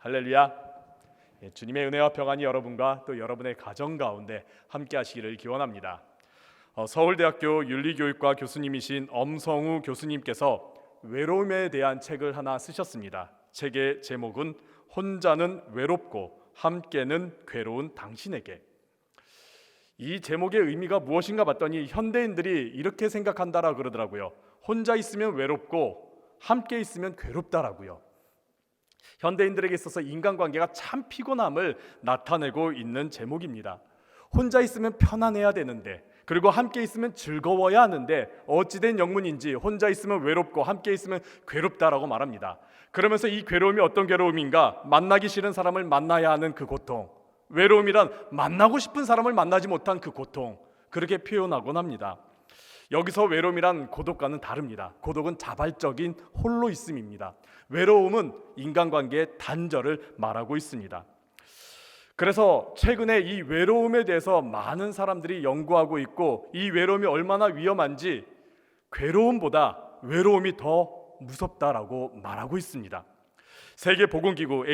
할렐루야. 예, 주님의 은혜와 평안이 여러분과 또 여러분의 가정 가운데 함께 하시기를 기원합니다. 어, 서울대학교 윤리교육과 교수님이신 엄성우 교수님께서 외로움에 대한 책을 하나 쓰셨습니다. 책의 제목은 혼자는 외롭고 함께는 괴로운 당신에게. 이 제목의 의미가 무엇인가 봤더니 현대인들이 이렇게 생각한다라 그러더라고요. 혼자 있으면 외롭고 함께 있으면 괴롭다라고요. 현대인들에게 있어서 인간관계가 참 피곤함을 나타내고 있는 제목입니다. 혼자 있으면 편안해야 되는데 그리고 함께 있으면 즐거워야 하는데 어찌된 영문인지 혼자 있으면 외롭고 함께 있으면 괴롭다라고 말합니다. 그러면서 이 괴로움이 어떤 괴로움인가? 만나기 싫은 사람을 만나야 하는 그 고통. 외로움이란 만나고 싶은 사람을 만나지 못한 그 고통. 그렇게 표현하곤 합니다. 여기서 외로움이란 고독과는 다릅니다. 고독은 자발적인 홀로 있음입니다. 외로움은 인간관계의 단절을 말하고 있습니다. 그래서 최근에 이 외로움에 대해서 많은 사람들이 연구하고 있고 이 외로움이 얼마나 위험한지 괴로움보다 외로움이 더 무섭다라고 말하고 있습니다. 세계 보건기구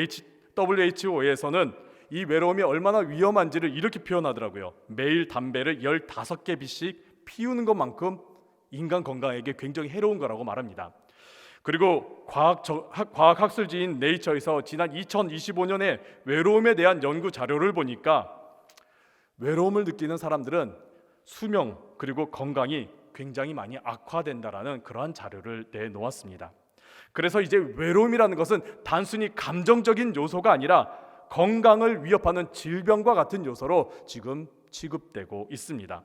WHO에서는 이 외로움이 얼마나 위험한지를 이렇게 표현하더라고요. 매일 담배를 15개 비씩 피우는 것만큼 인간 건강에게 굉장히 해로운 거라고 말합니다. 그리고 과학 과학 학술지인 네이처에서 지난 2025년에 외로움에 대한 연구 자료를 보니까 외로움을 느끼는 사람들은 수명 그리고 건강이 굉장히 많이 악화된다라는 그러한 자료를 내놓았습니다. 그래서 이제 외로움이라는 것은 단순히 감정적인 요소가 아니라 건강을 위협하는 질병과 같은 요소로 지금 취급되고 있습니다.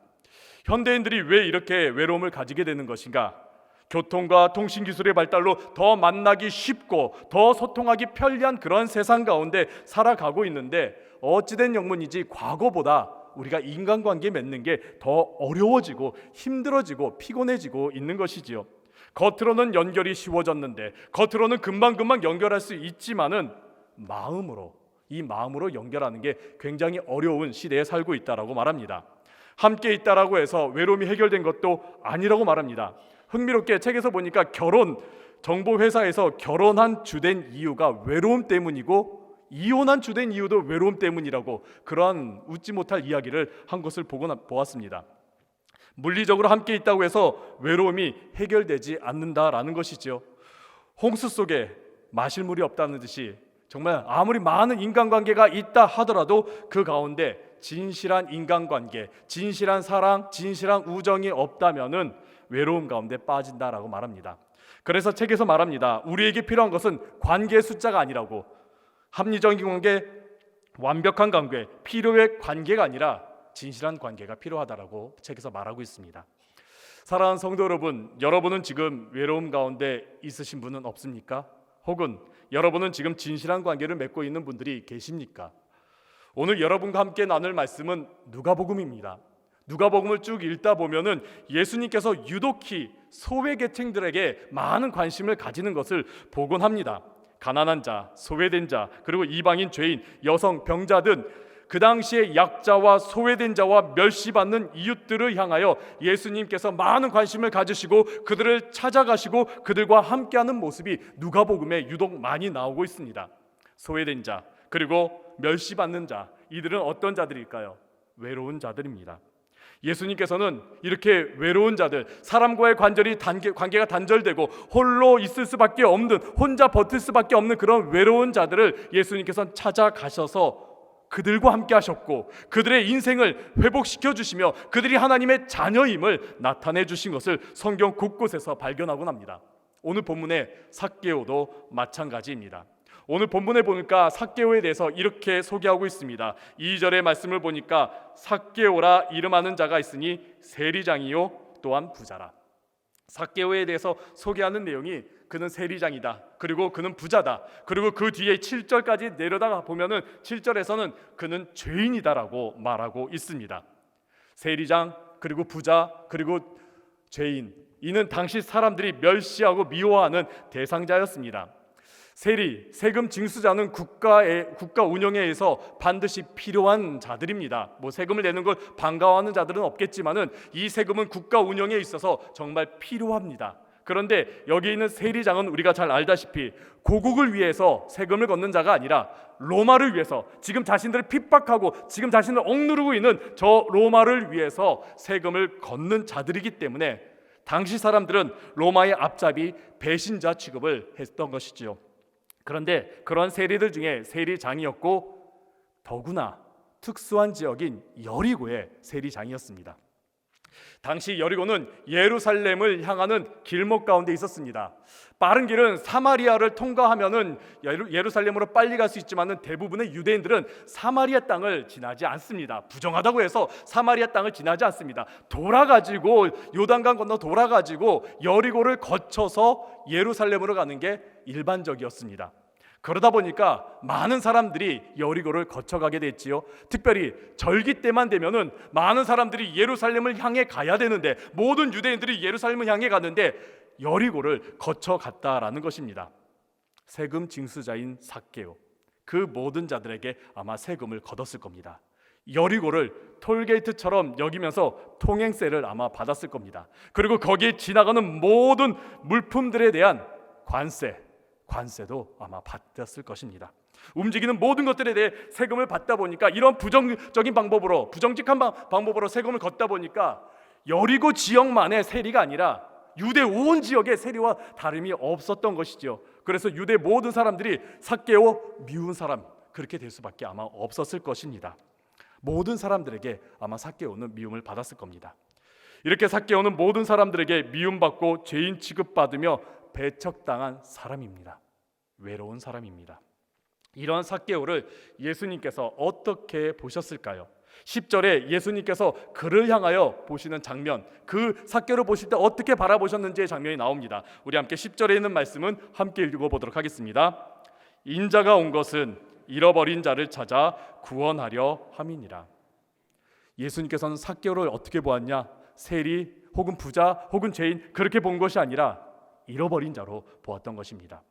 현대인들이 왜 이렇게 외로움을 가지게 되는 것인가? 교통과 통신 기술의 발달로 더 만나기 쉽고 더 소통하기 편리한 그런 세상 가운데 살아가고 있는데 어찌된 영문이지 과거보다 우리가 인간관계 맺는 게 더 어려워지고 힘들어지고 피곤해지고 있는 것이지요. 겉으로는 연결이 쉬워졌는데 겉으로는 금방금방 연결할 수 있지만은 마음으로 이 마음으로 연결하는 게 굉장히 어려운 시대에 살고 있다라고 말합니다. 함께 있다라고 해서 외로움이 해결된 것도 아니라고 말합니다. 흥미롭게 책에서 보니까 결혼 정보 회사에서 결혼한 주된 이유가 외로움 때문이고 이혼한 주된 이유도 외로움 때문이라고 그러한 웃지 못할 이야기를 한 것을 보고 보았습니다. 물리적으로 함께 있다고 해서 외로움이 해결되지 않는다라는 것이죠. 홍수 속에 마실 물이 없다는 듯이 정말 아무리 많은 인간관계가 있다 하더라도 그 가운데 진실한 인간관계, 진실한 사랑, 진실한 우정이 없다면은 외로움 가운데 빠진다라고 말합니다. 그래서 책에서 말합니다. 우리에게 필요한 것은 관계의 숫자가 아니라고 합리적인 관계, 완벽한 관계, 필요의 관계가 아니라 진실한 관계가 필요하다라고 책에서 말하고 있습니다. 사랑하는 성도 여러분, 여러분은 지금 외로움 가운데 있으신 분은 없습니까? 혹은 여러분은 지금 진실한 관계를 맺고 있는 분들이 계십니까? 오늘 여러분과 함께 나눌 말씀은 누가복음입니다. 누가복음을 쭉 읽다 보면은 예수님께서 유독히 소외 계층들에게 많은 관심을 가지는 것을 보곤 합니다. 가난한 자, 소외된 자, 그리고 이방인 죄인, 여성, 병자 등 그 당시에 약자와 소외된 자와 멸시받는 이웃들을 향하여 예수님께서 많은 관심을 가지시고 그들을 찾아가시고 그들과 함께하는 모습이 누가복음에 유독 많이 나오고 있습니다. 소외된 자, 그리고 멸시받는 자, 이들은 어떤 자들일까요? 외로운 자들입니다. 예수님께서는 이렇게 외로운 자들, 사람과의 관절이 단계, 관계가 단절되고 홀로 있을 수밖에 없는 혼자 버틸 수밖에 없는 그런 외로운 자들을 예수님께서는 찾아가셔서 그들과 함께 하셨고 그들의 인생을 회복시켜 주시며 그들이 하나님의 자녀임을 나타내 주신 것을 성경 곳곳에서 발견하곤 합니다. 오늘 본문의 삭개오도 마찬가지입니다. 오늘 본문에 보니까 삭개오에 대해서 이렇게 소개하고 있습니다. 2절의 말씀을 보니까 삭개오라 이름하는 자가 있으니 세리장이요 또한 부자라. 삭개오에 대해서 소개하는 내용이 그는 세리장이다. 그리고 그는 부자다. 그리고 그 뒤에 7절까지 내려다가 보면은 7절에서는 그는 죄인이다라고 말하고 있습니다. 세리장 그리고 부자 그리고 죄인 이는 당시 사람들이 멸시하고 미워하는 대상자였습니다. 세리, 세금 징수자는 국가의 국가 운영에 의해서 반드시 필요한 자들입니다. 뭐 세금을 내는 걸 반가워하는 자들은 없겠지만은 이 세금은 국가 운영에 있어서 정말 필요합니다. 그런데 여기 있는 세리장은 우리가 잘 알다시피 고국을 위해서 세금을 걷는 자가 아니라 로마를 위해서 지금 자신들을 핍박하고 지금 자신을 억누르고 있는 저 로마를 위해서 세금을 걷는 자들이기 때문에 당시 사람들은 로마의 앞잡이 배신자 취급을 했던 것이지요. 그런데 그런 세리들 중에 세리장이었고 더구나 특수한 지역인 여리고의 세리장이었습니다. 당시 여리고는 예루살렘을 향하는 길목 가운데 있었습니다. 빠른 길은 사마리아를 통과하면은 예루- 예루살렘으로 빨리 갈 수 있지만은 대부분의 유대인들은 사마리아 땅을 지나지 않습니다. 부정하다고 해서 사마리아 땅을 지나지 않습니다. 돌아가지고 요단강 건너 돌아가지고 여리고를 거쳐서 예루살렘으로 가는 게 일반적이었습니다. 그러다 보니까 많은 사람들이 여리고를 거쳐가게 됐지요. 특별히 절기 때만 되면은 많은 사람들이 예루살렘을 향해 가야 되는데 모든 유대인들이 예루살렘을 향해 가는데 여리고를 거쳐 갔다라는 것입니다. 세금 징수자인 삭개오 그 모든 자들에게 아마 세금을 걷었을 겁니다. 여리고를 톨게이트처럼 여기면서 통행세를 아마 받았을 겁니다. 그리고 거기에 지나가는 모든 물품들에 대한 관세, 관세도 아마 받았을 것입니다. 움직이는 모든 것들에 대해 세금을 받다 보니까 이런 부정적인 방법으로 부정직한 방- 방법으로 세금을 걷다 보니까 여리고 지역만의 세리가 아니라 유대 온 지역의 세리와 다름이 없었던 것이지요. 그래서 유대 모든 사람들이 삭개오 미운 사람 그렇게 될 수밖에 아마 없었을 것입니다. 모든 사람들에게 아마 삭개오는 미움을 받았을 겁니다. 이렇게 삭개오는 모든 사람들에게 미움받고 죄인 취급받으며 배척당한 사람입니다. 외로운 사람입니다. 이런 삭개오를 예수님께서 어떻게 보셨을까요? 10절에 예수님께서 그를 향하여 보시는 장면, 그 삭개오를 보실 때 어떻게 바라보셨는지의 장면이 나옵니다. 우리 함께 10절에 있는 말씀은 함께 읽어 보도록 하겠습니다. 인자가 온 것은 잃어버린 자를 찾아 구원하려 함이니라. 예수님께서는 삭개오를 어떻게 보았냐? 세리 혹은 부자 혹은 죄인 그렇게 본 것이 아니라 잃어버린 자로 보았던 것입니다.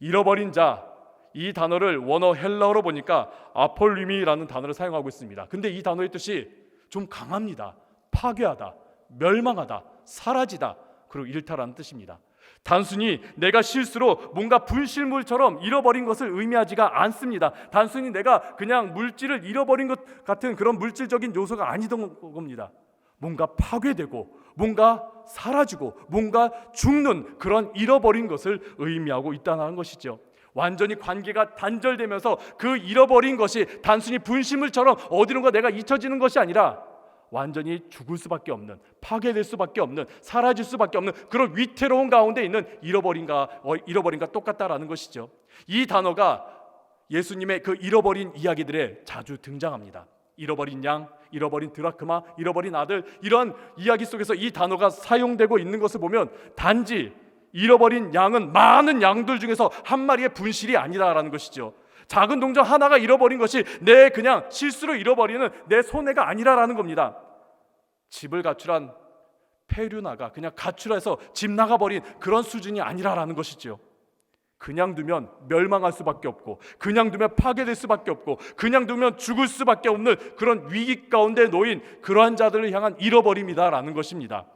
잃어버린 자 이 단어를 원어 헬라어로 보니까 아폴리미라는 단어를 사용하고 있습니다. 근데 이 단어의 뜻이 좀 강합니다. 파괴하다, 멸망하다, 사라지다, 그리고 일타라는 뜻입니다. 단순히 내가 실수로 뭔가 분실물처럼 잃어버린 것을 의미하지가 않습니다. 단순히 내가 그냥 물질을 잃어버린 것 같은 그런 물질적인 요소가 아니던 겁니다. 뭔가 파괴되고 뭔가 사라지고 뭔가 죽는 그런 잃어버린 것을 의미하고 있다는 것이죠. 완전히 관계가 단절되면서 그 잃어버린 것이 단순히 분실물처럼 어디론가 내가 잊혀지는 것이 아니라 완전히 죽을 수밖에 없는 파괴될 수밖에 없는 사라질 수밖에 없는 그런 위태로운 가운데 있는 잃어버린가 어, 잃어버린가 똑같다라는 것이죠. 이 단어가 예수님의 그 잃어버린 이야기들에 자주 등장합니다. 잃어버린 양, 잃어버린 드라크마, 잃어버린 아들 이런 이야기 속에서 이 단어가 사용되고 있는 것을 보면 단지 잃어버린 양은 많은 양들 중에서 한 마리의 분실이 아니다라는 것이죠. 작은 동전 하나가 잃어버린 것이 내 그냥 실수로 잃어버리는 내 손해가 아니라라는 겁니다. 집을 가출한 페류나가 그냥 가출해서 집 나가버린 그런 수준이 아니라라는 것이죠. 그냥 두면 멸망할 수밖에 없고 그냥 두면 파괴될 수밖에 없고 그냥 두면 죽을 수밖에 없는 그런 위기 가운데 놓인 그러한 자들을 향한 잃어버림이다라는 것입니다.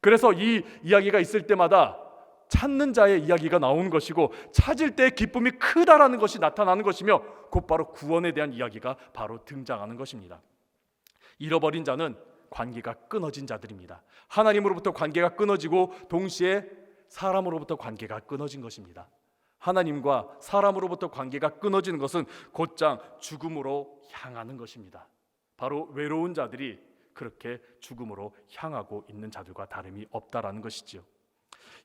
그래서 이 이야기가 있을 때마다 찾는 자의 이야기가 나오는 것이고 찾을 때 기쁨이 크다라는 것이 나타나는 것이며 곧바로 구원에 대한 이야기가 바로 등장하는 것입니다. 잃어버린 자는 관계가 끊어진 자들입니다. 하나님으로부터 관계가 끊어지고 동시에 사람으로부터 관계가 끊어진 것입니다. 하나님과 사람으로부터 관계가 끊어지는 것은 곧장 죽음으로 향하는 것입니다. 바로 외로운 자들이 그렇게 죽음으로 향하고 있는 자들과 다름이 없다라는 것이지요.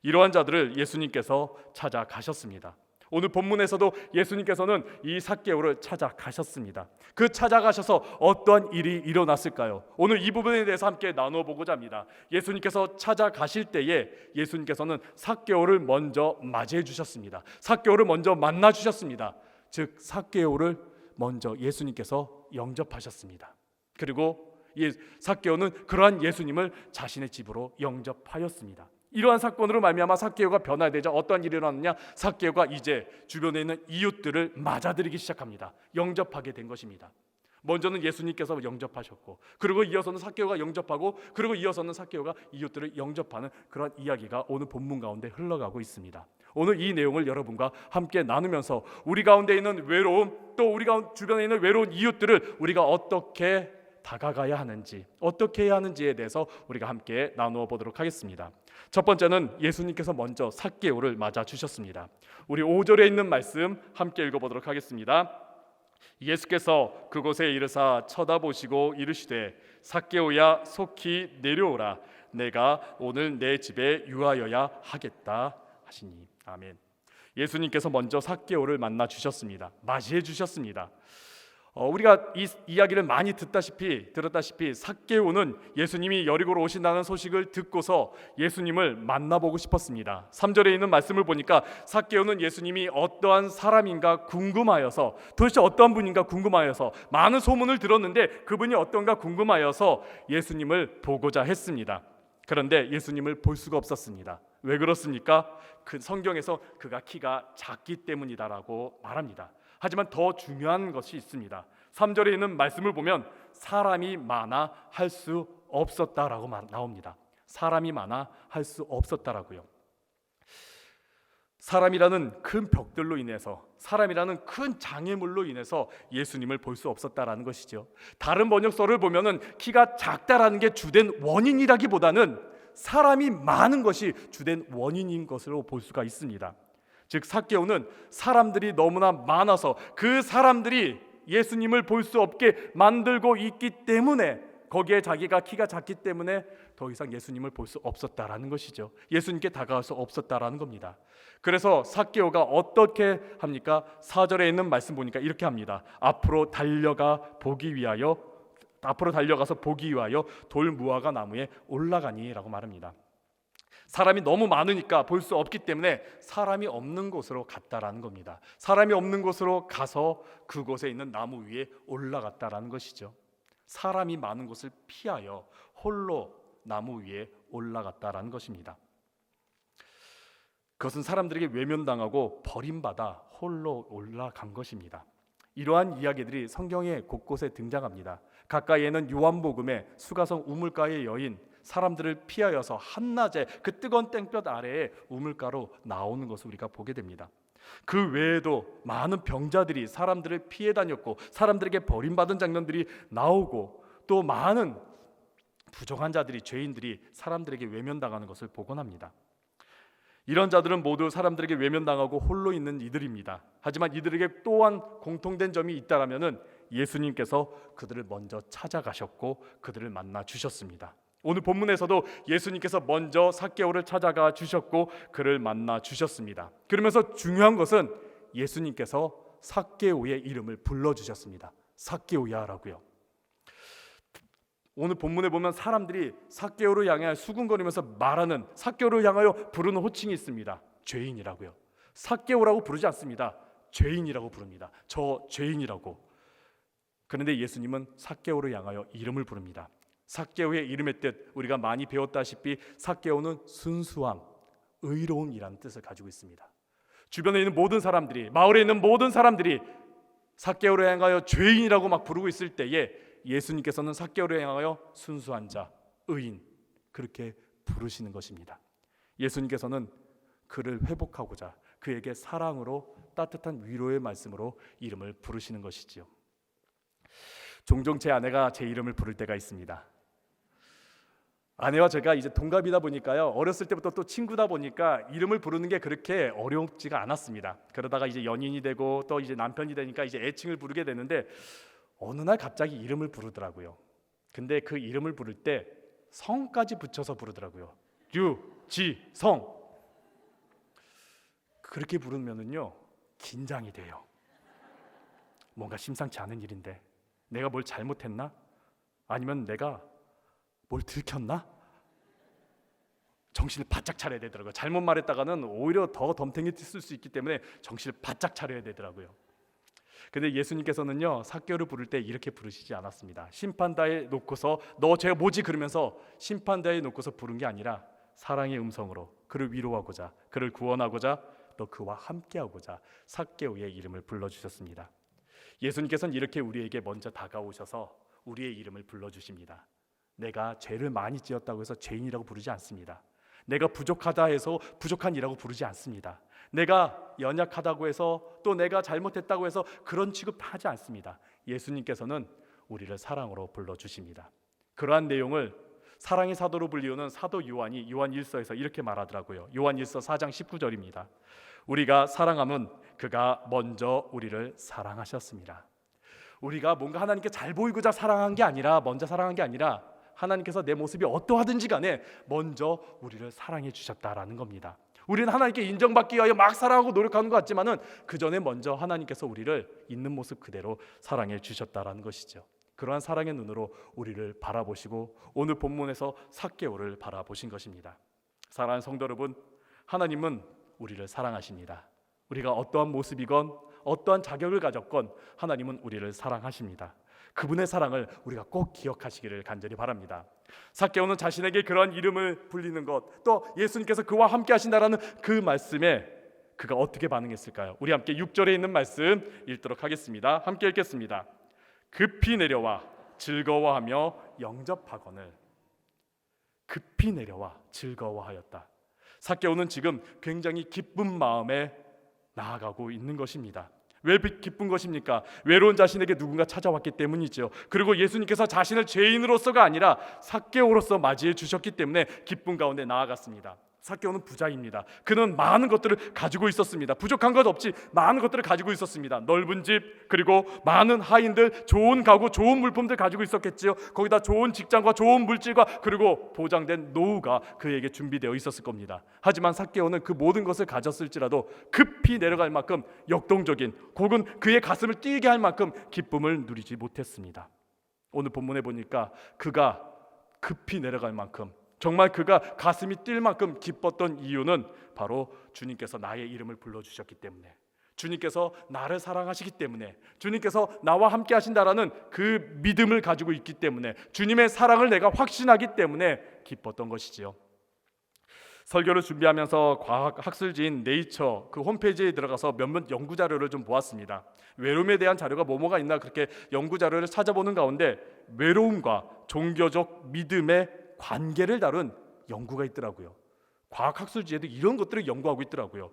이러한 자들을 예수님께서 찾아가셨습니다. 오늘 본문에서도 예수님께서는 이 삭개오를 찾아가셨습니다. 그 찾아가셔서 어떠한 일이 일어났을까요? 오늘 이 부분에 대해서 함께 나눠 보고자 합니다. 예수님께서 찾아가실 때에 예수님께서는 삭개오를 먼저 맞이해 주셨습니다. 삭개오를 먼저 만나 주셨습니다. 즉 삭개오를 먼저 예수님께서 영접하셨습니다. 그리고 이 삭개오는 그러한 예수님을 자신의 집으로 영접하였습니다. 이러한 사건으로 말미암아 삭개오가 변화되자 어떤 일이 일어났느냐? 삭개오가 이제 주변에 있는 이웃들을 맞아들이기 시작합니다. 영접하게 된 것입니다. 먼저는 예수님께서 영접하셨고 그리고 이어서는 사케오가 영접하고 그리고 이어서는 사케오가 이웃들을 영접하는 그런 이야기가 오늘 본문 가운데 흘러가고 있습니다. 오늘 이 내용을 여러분과 함께 나누면서 우리 가운데 있는 외로움 또 우리 가운 주변에 있는 외로운 이웃들을 우리가 어떻게 다가가야 하는지 어떻게 해야 하는지에 대해서 우리가 함께 나누어 보도록 하겠습니다. 첫 번째는 예수님께서 먼저 사케오를 맞아 주셨습니다. 우리 5절에 있는 말씀 함께 읽어 보도록 하겠습니다. 예수께서 그곳에 이르사 쳐다보시고 이르시되 사케오야 속히 내려오라 내가 오늘 내 집에 유하여야 하겠다 하시니 아멘. 예수님께서 먼저 사케오를 만나 주셨습니다. 맞이해 주셨습니다. 어, 우리가 이 이야기를 많이 듣다시피 들었다시피 사케오는 예수님이 여리고로 오신다는 소식을 듣고서 예수님을 만나보고 싶었습니다. 3절에 있는 말씀을 보니까 사케오는 예수님이 어떠한 사람인가 궁금하여서 도대체 어떠한 분인가 궁금하여서 많은 소문을 들었는데 그분이 어떤가 궁금하여서 예수님을 보고자 했습니다. 그런데 예수님을 볼 수가 없었습니다. 왜 그렇습니까? 그 성경에서 그가 키가 작기 때문이다라고 말합니다. 하지만 더 중요한 것이 있습니다. 3절에 있는 말씀을 보면 사람이 많아 할 수 없었다라고 말- 나옵니다. 사람이 많아 할 수 없었다라고요. 사람이라는 큰 벽들로 인해서 사람이라는 큰 장애물로 인해서 예수님을 볼 수 없었다라는 것이죠. 다른 번역서를 보면은 키가 작다라는 게 주된 원인이라기보다는 사람이 많은 것이 주된 원인인 것으로 볼 수가 있습니다. 즉 사개오는 사람들이 너무나 많아서 그 사람들이 예수님을 볼 수 없게 만들고 있기 때문에 거기에 자기가 키가 작기 때문에 더 이상 예수님을 볼 수 없었다라는 것이죠. 예수님께 다가갈 수 없었다라는 겁니다. 그래서 사개오가 어떻게 합니까? 4절에 있는 말씀 보니까 이렇게 합니다. 앞으로 달려가 보기 위하여 앞으로 달려가서 보기 위하여 돌 무화과 나무에 올라가니라고 말합니다. 사람이 너무 많으니까 볼 수 없기 때문에 사람이 없는 곳으로 갔다라는 겁니다. 사람이 없는 곳으로 가서 그곳에 있는 나무 위에 올라갔다라는 것이죠. 사람이 많은 곳을 피하여 홀로 나무 위에 올라갔다라는 것입니다. 그것은 사람들에게 외면당하고 버림받아 홀로 올라간 것입니다. 이러한 이야기들이 성경의 곳곳에 등장합니다. 가까이에는 요한복음의 수가성 우물가의 여인 사람들을 피하여서 한낮에 그 뜨거운 땡볕 아래에 우물가로 나오는 것을 우리가 보게 됩니다. 그 외에도 많은 병자들이 사람들을 피해 다녔고 사람들에게 버림받은 장면들이 나오고 또 많은 부정한 자들이 죄인들이 사람들에게 외면당하는 것을 보곤 합니다. 이런 자들은 모두 사람들에게 외면당하고 홀로 있는 이들입니다. 하지만 이들에게 또한 공통된 점이 있다라면은 예수님께서 그들을 먼저 찾아가셨고 그들을 만나 주셨습니다. 오늘 본문에서도 예수님께서 먼저 사개오를 찾아가 주셨고 그를 만나 주셨습니다. 그러면서 중요한 것은 예수님께서 사개오의 이름을 불러 주셨습니다. 사개오야라고요. 오늘 본문에 보면 사람들이 사개오를 향해 수군거리면서 말하는 사개오를 향하여 부르는 호칭이 있습니다. 죄인이라고요. 사개오라고 부르지 않습니다. 죄인이라고 부릅니다. 저 죄인이라고. 그런데 예수님은 사개오를 향하여 이름을 부릅니다. 사개오의 이름의 뜻 우리가 많이 배웠다시피 사개오는 순수함, 의로움이라는 뜻을 가지고 있습니다. 주변에 있는 모든 사람들이 마을에 있는 모든 사람들이 사개오를 향하여 죄인이라고 막 부르고 있을 때에 예수님께서는 사개오를 향하여 순수한 자, 의인 그렇게 부르시는 것입니다. 예수님께서는 그를 회복하고자 그에게 사랑으로 따뜻한 위로의 말씀으로 이름을 부르시는 것이지요. 종종 제 아내가 제 이름을 부를 때가 있습니다. 아내와 제가 이제 동갑이다 보니까요. 어렸을 때부터 또 친구다 보니까 이름을 부르는 게 그렇게 어렵지가 않았습니다. 그러다가 이제 연인이 되고 또 이제 남편이 되니까 이제 애칭을 부르게 되는데 어느 날 갑자기 이름을 부르더라고요. 근데 그 이름을 부를 때 성까지 붙여서 부르더라고요. 유, 지, 성. 그렇게 부르면은요 긴장이 돼요. 뭔가 심상치 않은 일인데 내가 뭘 잘못했나? 아니면 내가 뭘 들켰나? 정신을 바짝 차려야 되더라고요. 잘못 말했다가는 오히려 더 덤탱이 쓸수 있기 때문에 정신을 바짝 차려야 되더라고요. 근데 예수님께서는요 사개오를 부를 때 이렇게 부르시지 않았습니다. 심판다에 놓고서 너 제가 뭐지 그러면서 심판다에 놓고서 부른 게 아니라 사랑의 음성으로 그를 위로하고자 그를 구원하고자 또 그와 함께하고자 사개오의 이름을 불러 주셨습니다. 예수님께서는 이렇게 우리에게 먼저 다가오셔서 우리의 이름을 불러 주십니다. 내가 죄를 많이 지었다고 해서 죄인이라고 부르지 않습니다. 내가 부족하다 해서 부족한이라고 부르지 않습니다. 내가 연약하다고 해서 또 내가 잘못했다고 해서 그런 취급하지 않습니다. 예수님께서는 우리를 사랑으로 불러 주십니다. 그러한 내용을 사랑의 사도로 불리우는 사도 요한이 요한 1서에서 이렇게 말하더라고요. 요한 1서 4장 19절입니다. 우리가 사랑함은 그가 먼저 우리를 사랑하셨습니다. 우리가 뭔가 하나님께 잘 보이고자 사랑한 게 아니라 먼저 사랑한 게 아니라 하나님께서 내 모습이 어떠하든지 간에 먼저 우리를 사랑해 주셨다라는 겁니다. 우리는 하나님께 인정받기 위하여 막 사랑하고 노력하는 것 같지만은 그 전에 먼저 하나님께서 우리를 있는 모습 그대로 사랑해 주셨다라는 것이죠. 그러한 사랑의 눈으로 우리를 바라보시고 오늘 본문에서 삭개오를 바라보신 것입니다. 사랑하는 성도 여러분, 하나님은 우리를 사랑하십니다. 우리가 어떠한 모습이건 어떠한 자격을 가졌건 하나님은 우리를 사랑하십니다. 그분의 사랑을 우리가 꼭 기억하시기를 간절히 바랍니다. 삭개오는 자신에게 그러한 이름을 불리는 것, 또 예수님께서 그와 함께 하신다라는 그 말씀에 그가 어떻게 반응했을까요? 우리 함께 6절에 있는 말씀 읽도록 하겠습니다. 함께 읽겠습니다. 급히 내려와 즐거워하며 영접하거늘 급히 내려와 즐거워하였다. 삭개오는 지금 굉장히 기쁜 마음에 나아가고 있는 것입니다. 왜 기쁜 것입니까? 외로운 자신에게 누군가 찾아왔기 때문이죠. 그리고 예수님께서 자신을 죄인으로서가 아니라 삭개오로서 맞이해 주셨기 때문에 기쁨 가운데 나아갔습니다. 삭개오는 부자입니다. 그는 많은 것들을 가지고 있었습니다. 부족한 것 없이 많은 것들을 가지고 있었습니다. 넓은 집 그리고 많은 하인들, 좋은 가구, 좋은 물품들 가지고 있었겠지요. 거기다 좋은 직장과 좋은 물질과 그리고 보장된 노후가 그에게 준비되어 있었을 겁니다. 하지만 삭개오는 그 모든 것을 가졌을지라도 급히 내려갈 만큼 역동적인 혹은 그의 가슴을 뛰게 할 만큼 기쁨을 누리지 못했습니다. 오늘 본문에 보니까 그가 급히 내려갈 만큼 정말 그가 가슴이 뛸 만큼 기뻤던 이유는 바로 주님께서 나의 이름을 불러 주셨기 때문에 주님께서 나를 사랑하시기 때문에 주님께서 나와 함께 하신다라는 그 믿음을 가지고 있기 때문에 주님의 사랑을 내가 확신하기 때문에 기뻤던 것이지요. 설교를 준비하면서 과학 학술지인 네이처 그 홈페이지에 들어가서 몇몇 연구 자료를 좀 보았습니다. 외로움에 대한 자료가 뭐뭐가 있나 그렇게 연구 자료를 찾아보는 가운데 외로움과 종교적 믿음의 관계를 다룬 연구가 있더라고요. 과학학술지에도 이런 것들을 연구하고 있더라고요.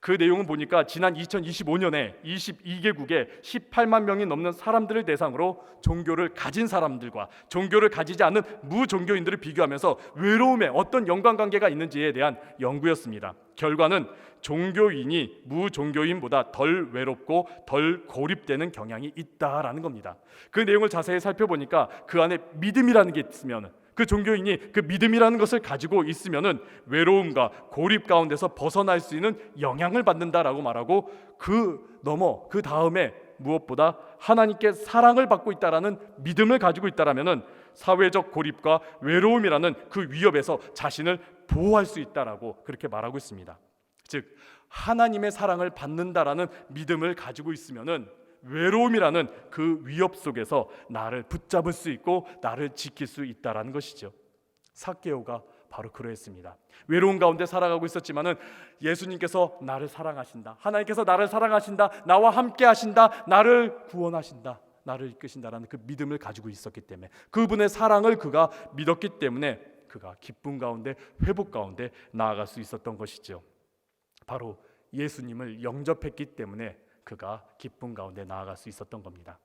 그 내용은 보니까 지난 2025년에 22개국에 18만 명이 넘는 사람들을 대상으로 종교를 가진 사람들과 종교를 가지지 않는 무종교인들을 비교하면서 외로움에 어떤 연관관계가 있는지에 대한 연구였습니다. 결과는 종교인이 무종교인보다 덜 외롭고 덜 고립되는 경향이 있다라는 겁니다. 그 내용을 자세히 살펴보니까 그 안에 믿음이라는 게 있으면 그 종교인이 그 믿음이라는 것을 가지고 있으면은 외로움과 고립 가운데서 벗어날 수 있는 영향을 받는다라고 말하고 그 넘어 그 다음에 무엇보다 하나님께 사랑을 받고 있다라는 믿음을 가지고 있다라면은 사회적 고립과 외로움이라는 그 위협에서 자신을 보호할 수 있다라고 그렇게 말하고 있습니다. 즉 하나님의 사랑을 받는다라는 믿음을 가지고 있으면은 외로움이라는 그 위협 속에서 나를 붙잡을 수 있고 나를 지킬 수 있다라는 것이죠. 사케오가 바로 그러했습니다. 외로운 가운데 살아가고 있었지만은 예수님께서 나를 사랑하신다. 하나님께서 나를 사랑하신다. 나와 함께 하신다. 나를 구원하신다. 나를 이끄신다라는 그 믿음을 가지고 있었기 때문에 그분의 사랑을 그가 믿었기 때문에 그가 기쁨 가운데 회복 가운데 나아갈 수 있었던 것이죠. 바로 예수님을 영접했기 때문에 그가 기쁨 가운데 나아갈 수 있었던 겁니다.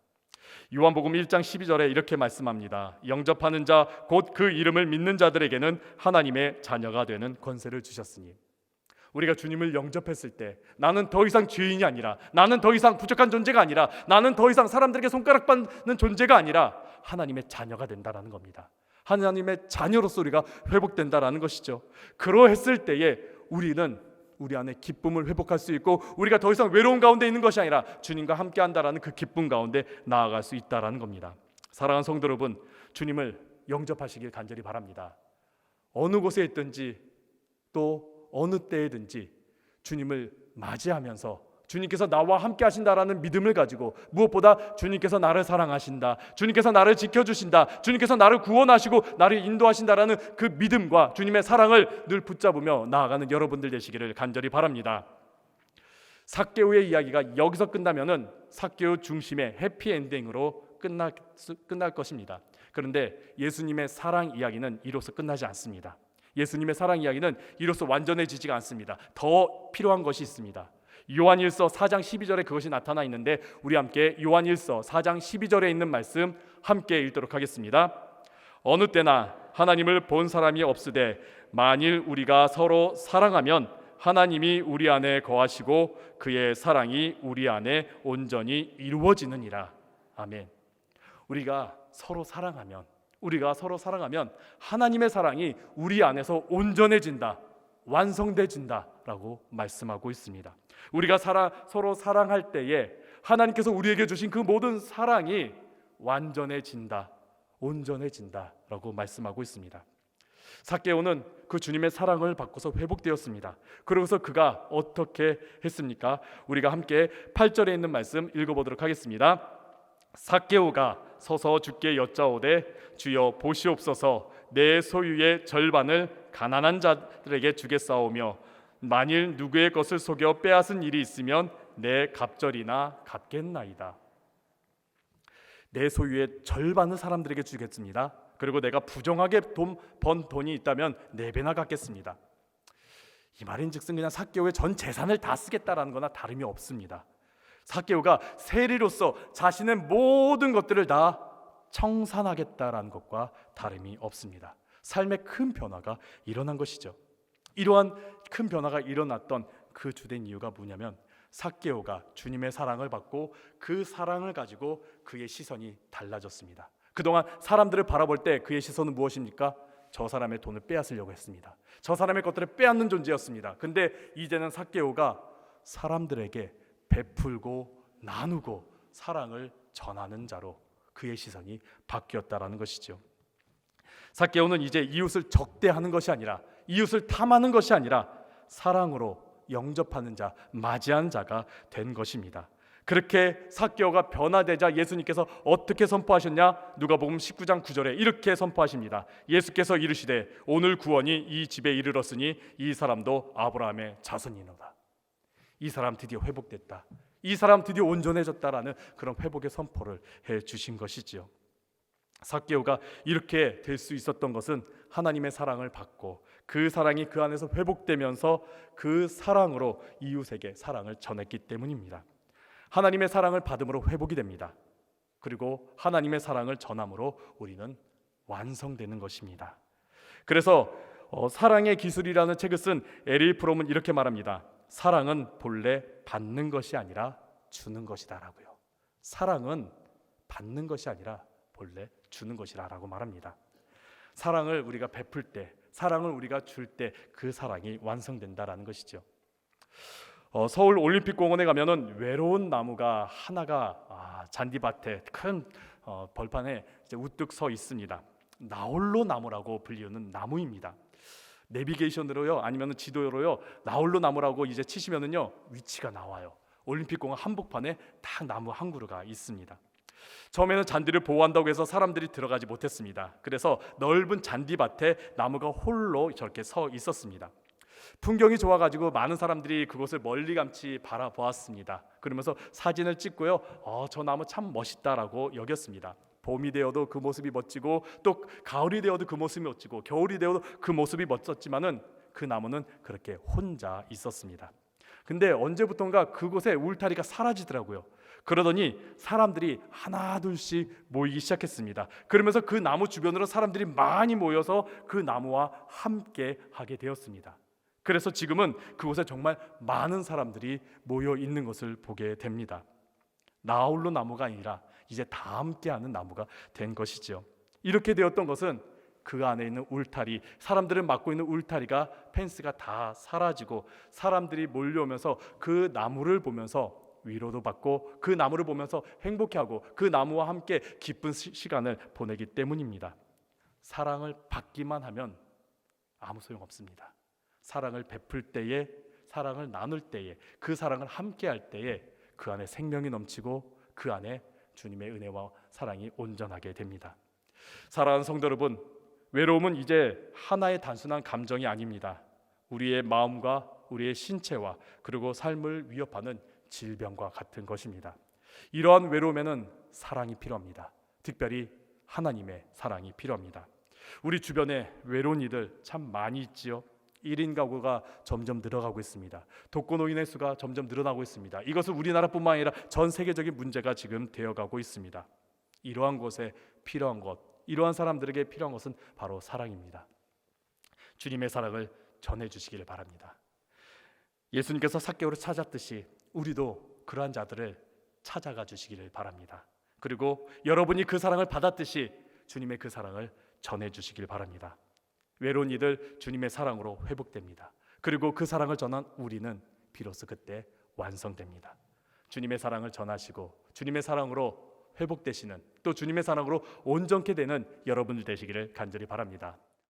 요한복음 1장 12절에 이렇게 말씀합니다. 영접하는 자 곧 그 이름을 믿는 자들에게는 하나님의 자녀가 되는 권세를 주셨으니 우리가 주님을 영접했을 때 나는 더 이상 죄인이 아니라 나는 더 이상 부족한 존재가 아니라 나는 더 이상 사람들에게 손가락 받는 존재가 아니라 하나님의 자녀가 된다라는 겁니다. 하나님의 자녀로서 우리가 회복된다라는 것이죠. 그러했을 때에 우리는 우리 안에 기쁨을 회복할 수 있고 우리가 더 이상 외로운 가운데 있는 것이 아니라 주님과 함께 한다라는 그 기쁨 가운데 나아갈 수 있다라는 겁니다. 사랑하는 성도 여러분, 주님을 영접하시길 간절히 바랍니다. 어느 곳에 있든지 또 어느 때에든지 주님을 맞이하면서 주님께서 나와 함께 하신다라는 믿음을 가지고 무엇보다 주님께서 나를 사랑하신다. 주님께서 나를 지켜 주신다. 주님께서 나를 구원하시고 나를 인도하신다라는 그 믿음과 주님의 사랑을 늘 붙잡으며 나아가는 여러분들 되시기를 간절히 바랍니다. 삭개오의 이야기가 여기서 끝나면은 삭개오 중심의 해피 엔딩으로 끝날, 수- 끝날 것입니다. 그런데 예수님의 사랑 이야기는 이로써 끝나지 않습니다. 예수님의 사랑 이야기는 이로써 완전해지지가 않습니다. 더 필요한 것이 있습니다. 요한일서 4장 12절에 그것이 나타나 있는데 우리 함께 요한일서 4장 12절에 있는 말씀 함께 읽도록 하겠습니다. 어느 때나 하나님을 본 사람이 없으되 만일 우리가 서로 사랑하면 하나님이 우리 안에 거하시고 그의 사랑이 우리 안에 온전히 이루어지느니라. 아멘. 우리가 서로 사랑하면 우리가 서로 사랑하면 하나님의 사랑이 우리 안에서 온전해진다. 완성돼진다라고 말씀하고 있습니다. 우리가 사랑, 서로 사랑할 때에 하나님께서 우리에게 주신 그 모든 사랑이 완전해진다. 온전해진다라고 말씀하고 있습니다. 사케오는 그 주님의 사랑을 받고서 회복되었습니다. 그러고서 그가 어떻게 했습니까? 우리가 함께 8절에 있는 말씀 읽어보도록 하겠습니다. 사케오가 서서 주께 여짜오되 주여 보시옵소서 내 소유의 절반을 가난한 자들에게 주겠사오며 만일 누구의 것을 속여 빼앗은 일이 있으면 내 갑절이나 갚겠나이다. 내 소유의 절반을 사람들에게 주겠습니다. 그리고 내가 부정하게 돈, 번 돈이 있다면 네 배나 갚겠습니다. 이 말인즉슨 그냥 사개오의 전 재산을 다 쓰겠다라는 거나 다름이 없습니다. 사개오가 세리로서 자신의 모든 것들을 다 청산하겠다라는 것과 다름이 없습니다. 삶의 큰 변화가 일어난 것이죠. 이러한 큰 변화가 일어났던 그 주된 이유가 뭐냐면 사개오가 주님의 사랑을 받고 그 사랑을 가지고 그의 시선이 달라졌습니다. 그동안 사람들을 바라볼 때 그의 시선은 무엇입니까? 저 사람의 돈을 빼앗으려고 했습니다. 저 사람의 것들을 빼앗는 존재였습니다. 근데 이제는 사개오가 사람들에게 베풀고 나누고 사랑을 전하는 자로 그의 시선이 바뀌었다라는 것이죠. 사개오는 이제 이웃을 적대하는 것이 아니라 이웃을 탐하는 것이 아니라 사랑으로 영접하는 자, 맞이한 자가 된 것입니다. 그렇게 사개오가 변화되자 예수님께서 어떻게 선포하셨냐? 누가복음 19장 9절에 이렇게 선포하십니다. 예수께서 이르시되 오늘 구원이 이 집에 이르렀으니 이 사람도 아브라함의 자손이노라. 이 사람 드디어 회복됐다. 이 사람 드디어 온전해졌다라는 그런 회복의 선포를 해 주신 것이지요. 사개오가 이렇게 될 수 있었던 것은 하나님의 사랑을 받고 그 사랑이 그 안에서 회복되면서 그 사랑으로 이웃에게 사랑을 전했기 때문입니다. 하나님의 사랑을 받음으로 회복이 됩니다. 그리고 하나님의 사랑을 전함으로 우리는 완성되는 것입니다. 그래서 어, 사랑의 기술이라는 책을 쓴 에릴 프롬은 이렇게 말합니다. 사랑은 본래 받는 것이 아니라 주는 것이다라고요. 사랑은 받는 것이 아니라 본래 주는 것이라라고 말합니다. 사랑을 우리가 베풀 때, 사랑을 우리가 줄 때 그 사랑이 완성된다라는 것이죠. 어, 서울 올림픽공원에 가면은 외로운 나무가 하나가 아, 잔디밭에 큰 어, 벌판에 우뚝 서 있습니다. 나홀로 나무라고 불리우는 나무입니다. 내비게이션으로요, 아니면 지도로요, 나홀로 나무라고 이제 치시면은요 위치가 나와요. 올림픽공원 한복판에 딱 나무 한 그루가 있습니다. 처음에는 잔디를 보호한다고 해서 사람들이 들어가지 못했습니다. 그래서 넓은 잔디밭에 나무가 홀로 저렇게 서 있었습니다. 풍경이 좋아가지고 많은 사람들이 그곳을 멀리감치 바라보았습니다. 그러면서 사진을 찍고요. 어, 저 나무 참 멋있다라고 여겼습니다. 봄이 되어도 그 모습이 멋지고 또 가을이 되어도 그 모습이 멋지고 겨울이 되어도 그 모습이 멋졌지만은 그 나무는 그렇게 혼자 있었습니다. 근데 언제부턴가 그곳에 울타리가 사라지더라고요. 그러더니 사람들이 하나 둘씩 모이기 시작했습니다. 그러면서 그 나무 주변으로 사람들이 많이 모여서 그 나무와 함께 하게 되었습니다. 그래서 지금은 그곳에 정말 많은 사람들이 모여 있는 것을 보게 됩니다. 나홀로 나무가 아니라 이제 다 함께하는 나무가 된 것이지요. 이렇게 되었던 것은 그 안에 있는 울타리, 사람들을 막고 있는 울타리가 펜스가 다 사라지고 사람들이 몰려오면서 그 나무를 보면서 위로도 받고 그 나무를 보면서 행복해하고 그 나무와 함께 기쁜 시- 시간을 보내기 때문입니다. 사랑을 받기만 하면 아무 소용 없습니다. 사랑을 베풀 때에 사랑을 나눌 때에 그 사랑을 함께 할 때에 그 안에 생명이 넘치고 그 안에 주님의 은혜와 사랑이 온전하게 됩니다. 사랑하는 성도 여러분, 외로움은 이제 하나의 단순한 감정이 아닙니다. 우리의 마음과 우리의 신체와 그리고 삶을 위협하는 질병과 같은 것입니다. 이러한 외로움에는 사랑이 필요합니다. 특별히 하나님의 사랑이 필요합니다. 우리 주변에 외로운 이들 참 많이 있지요. 1인 가구가 점점 늘어가고 있습니다. 독거노인의 수가 점점 늘어나고 있습니다. 이것은 우리나라뿐만 아니라 전 세계적인 문제가 지금 되어가고 있습니다. 이러한 곳에 필요한 것, 이러한 사람들에게 필요한 것은 바로 사랑입니다. 주님의 사랑을 전해 주시기를 바랍니다. 예수님께서 삭개오를 찾았듯이 우리도 그러한 자들을 찾아가 주시기를 바랍니다. 그리고 여러분이 그 사랑을 받았듯이 주님의 그 사랑을 전해 주시길 바랍니다. 외로운 이들 주님의 사랑으로 회복됩니다. 그리고 그 사랑을 전한 우리는 비로소 그때 완성됩니다. 주님의 사랑을 전하시고 주님의 사랑으로 회복되시는 또 주님의 사랑으로 온전케 되는 여러분들 되시기를 간절히 바랍니다.